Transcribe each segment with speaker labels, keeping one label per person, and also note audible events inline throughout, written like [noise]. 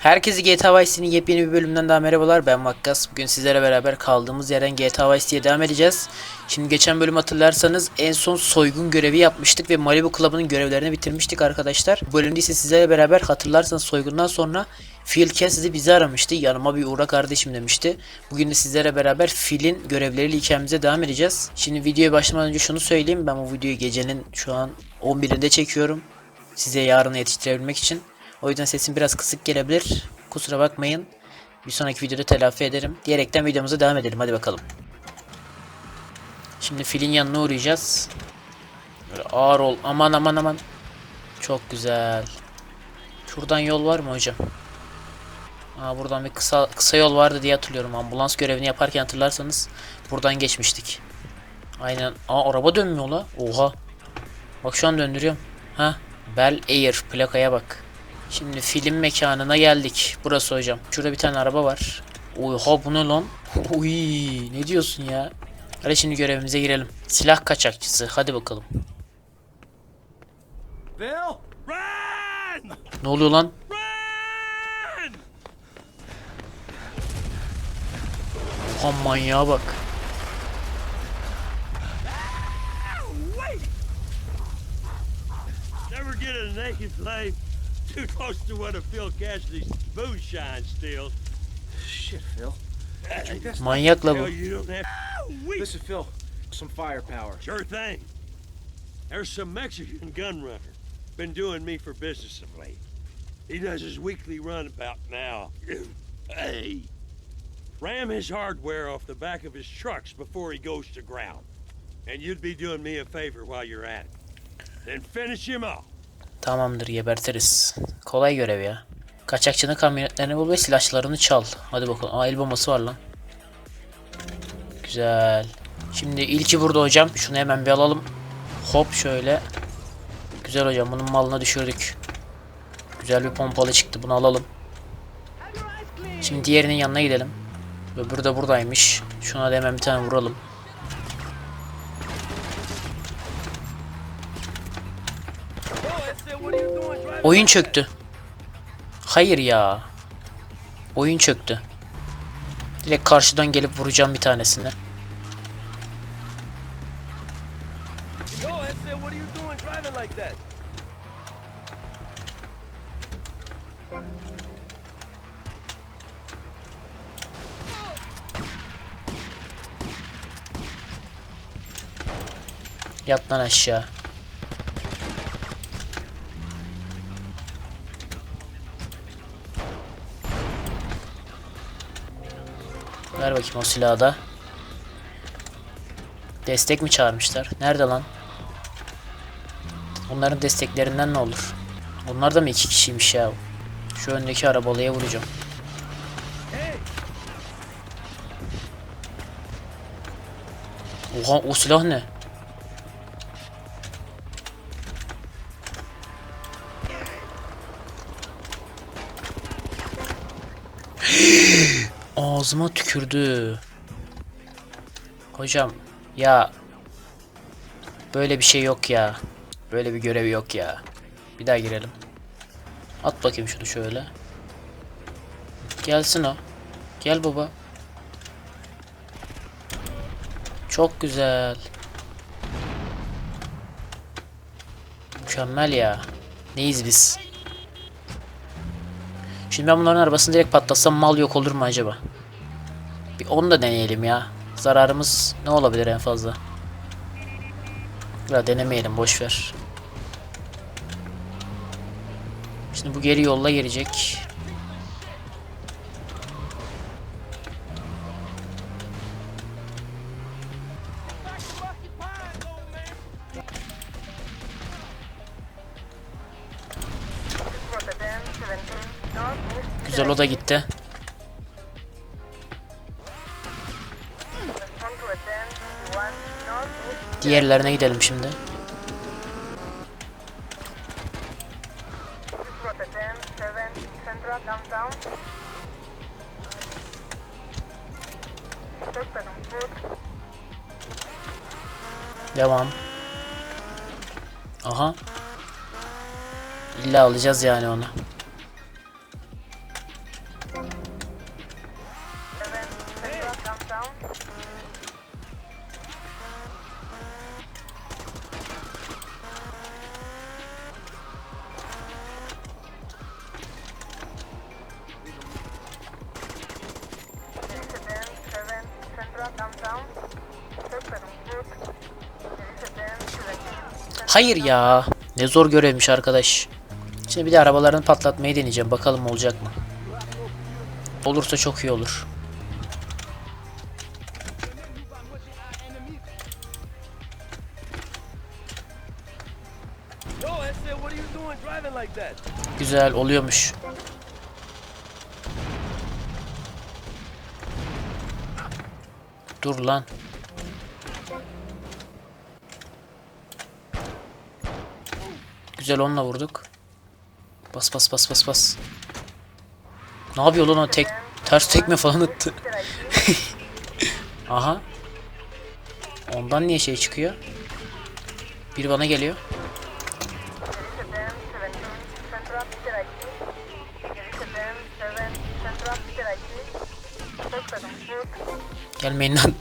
Speaker 1: Herkese GTA Vice City'nin yepyeni bir bölümünden daha merhabalar. Ben Vakkas. Bugün sizlere beraber kaldığımız yerden GTA Vice City'ye devam edeceğiz. Şimdi geçen bölüm hatırlarsanız en son soygun görevi yapmıştık ve Malibu Club'ın görevlerini bitirmiştik arkadaşlar. Bu bölümde ise sizlerle beraber hatırlarsanız soygundan sonra Phil Cassidy bizi aramıştı. Yanıma bir uğra kardeşim demişti. Bugün de sizlere beraber Phil'in görevleriyle hikayemize devam edeceğiz. Şimdi videoya başlamadan önce şunu söyleyeyim. Ben bu videoyu gecenin şu an 11'inde çekiyorum. Size yarına yetiştirebilmek için. O yüzden sesim biraz kısık gelebilir. Kusura bakmayın. Bir sonraki videoda telafi ederim. Diyerekten videomuza devam edelim. Hadi bakalım. Şimdi filin yanına uğrayacağız. Böyle ağır ol. Aman aman aman. Çok güzel. Şuradan yol var mı hocam? Aa, buradan bir kısa kısa yol vardı diye hatırlıyorum. Ambulans görevini yaparken hatırlarsanız buradan geçmiştik. Aynen. Aa araba dönmüyor la. Oha. Bak şu an döndürüyorum. Ha. Bel Air plakaya bak. Şimdi film mekanına geldik. Burası hocam. Şurada bir tane araba var. Oha bu ne lan? [laughs] Uy, ne diyorsun ya? Hadi şimdi görevimize girelim. Silah kaçakçısı. Hadi bakalım.
Speaker 2: Bill? Run!
Speaker 1: Ne oluyor lan?
Speaker 2: Run!
Speaker 1: Oha manyağa bak.
Speaker 2: Never get a naked life too close to one of Phil Cassidy's moonshine stills.
Speaker 3: Shit, Phil. Drink this.
Speaker 1: Manyak bu.
Speaker 2: you don't have. Wait.
Speaker 3: Listen, Phil. Some firepower.
Speaker 2: Sure thing. There's some Mexican gun runner been doing me for business of late. He does his weekly run about now. [clears throat] hey. Ram his hardware off the back of his trucks before he goes to ground. And you'd be doing me a favor while you're at it. Then finish him off.
Speaker 1: Tamamdır gebertiriz. Kolay görev ya. Kaçakçının kamyonetlerini bul ve silahlarını çal. Hadi bakalım. Aa el bombası var lan. Güzel. Şimdi ilki burada hocam. Şunu hemen bir alalım. Hop şöyle. Güzel hocam bunun malına düşürdük. Güzel bir pompalı çıktı. Bunu alalım. Şimdi diğerinin yanına gidelim. Öbürü de buradaymış. Şuna da hemen bir tane vuralım. Oyun çöktü. Hayır ya. Oyun çöktü. Direkt karşıdan gelip vuracağım bir tanesini. Yat lan aşağı. Ver bakayım o silahı da. Destek mi çağırmışlar? Nerede lan? Onların desteklerinden ne olur? Onlar da mı iki kişiymiş ya? Şu öndeki arabalıya vuracağım. Oha o silah ne? Ağzıma tükürdü. Hocam ya böyle bir şey yok ya. Böyle bir görev yok ya. Bir daha girelim. At bakayım şunu şöyle. Gelsin o. Gel baba. Çok güzel. Mükemmel ya. Neyiz biz? Şimdi ben bunların arabasını direkt patlatsam mal yok olur mu acaba? Bir onu da deneyelim ya. Zararımız ne olabilir en fazla? Ya denemeyelim boş ver. Şimdi bu geri yolla gelecek. Güzel o da gitti. Diğerlerine gidelim şimdi. Devam. Aha. İlla alacağız yani onu. Hayır ya. Ne zor görevmiş arkadaş. Şimdi bir de arabalarını patlatmayı deneyeceğim. Bakalım olacak mı? Olursa çok iyi olur. Güzel oluyormuş. Dur lan. Güzel onunla vurduk. Bas bas bas bas bas. Ne yapıyor lan o tek ters tekme falan attı. [laughs] Aha. Ondan niye şey çıkıyor? Biri bana geliyor. Gelmeyin lan.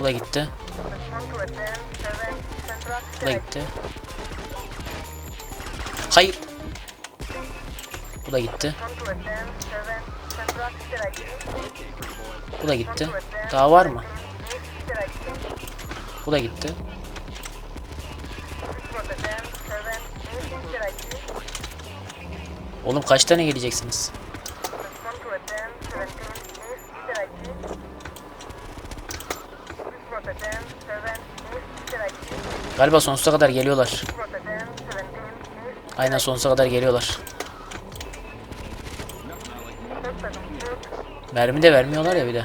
Speaker 1: Bu da gitti. Bu da gitti. Hayır. Bu da gitti. Bu da gitti. Daha var mı? Bu da gitti. Oğlum kaç tane geleceksiniz? Galiba sonsuza kadar geliyorlar. Aynen sonsuza kadar geliyorlar. Mermi de vermiyorlar ya bir de.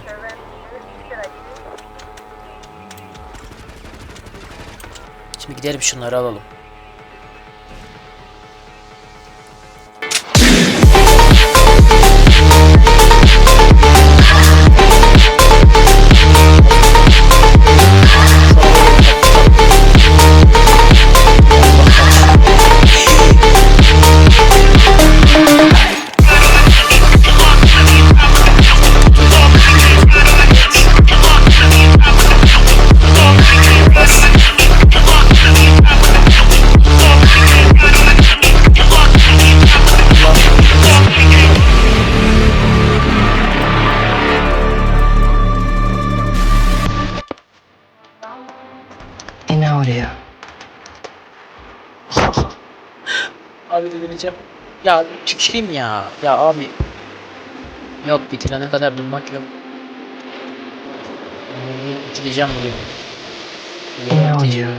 Speaker 1: Şimdi gidelim şunları alalım.
Speaker 4: In audio.
Speaker 1: Abi delireceğim. Ya tüküreyim ya. Ya abi. Yok bitirene kadar durmak yok. Bitireceğim bugün.
Speaker 4: Audio.
Speaker 1: Bitireceğim.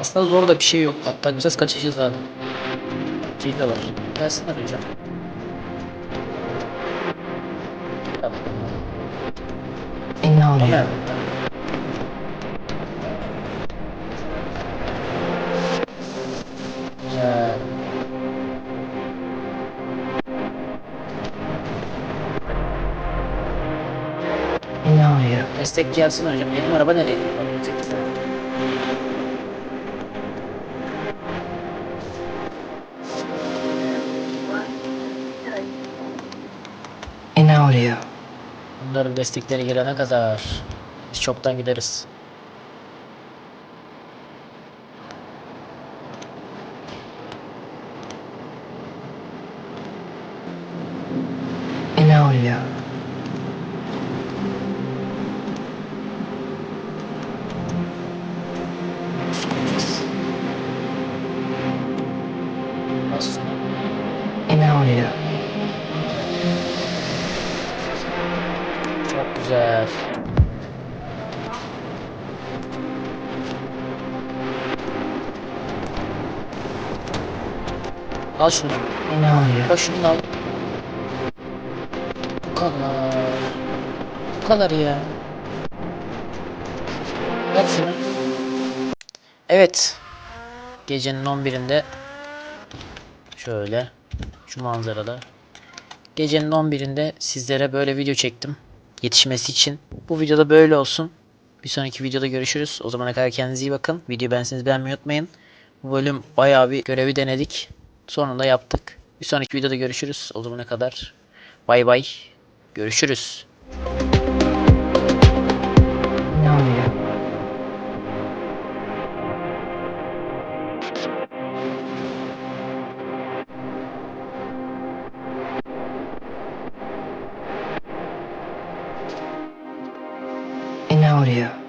Speaker 1: Aslında zor da bir şey yok. Hatta güzel kaçışı zaten. Şey de var. Gelsin arayacağım. Tamam.
Speaker 4: In audio.
Speaker 1: Tamam.
Speaker 4: Audio.
Speaker 1: Destek gelsin hocam. Benim araba nereye?
Speaker 4: In audio.
Speaker 1: Bunların destekleri gelene kadar biz çoktan gideriz.
Speaker 4: In audio.
Speaker 1: çok güzel. Al şunu.
Speaker 4: In audio.
Speaker 1: Bak şunu al. Bu kadar. Bu kadar ya. Ver şunu. Evet. Gecenin 11'inde şöyle şu manzarada Gecenin 11'inde sizlere böyle video çektim. Yetişmesi için. Bu videoda böyle olsun. Bir sonraki videoda görüşürüz. O zamana kadar kendinize iyi bakın. Videoyu beğenseniz beğenmeyi unutmayın. Bu bölüm bayağı bir görevi denedik. Sonunda yaptık. Bir sonraki videoda görüşürüz. O zamana kadar bay bay. Görüşürüz.
Speaker 4: Audio.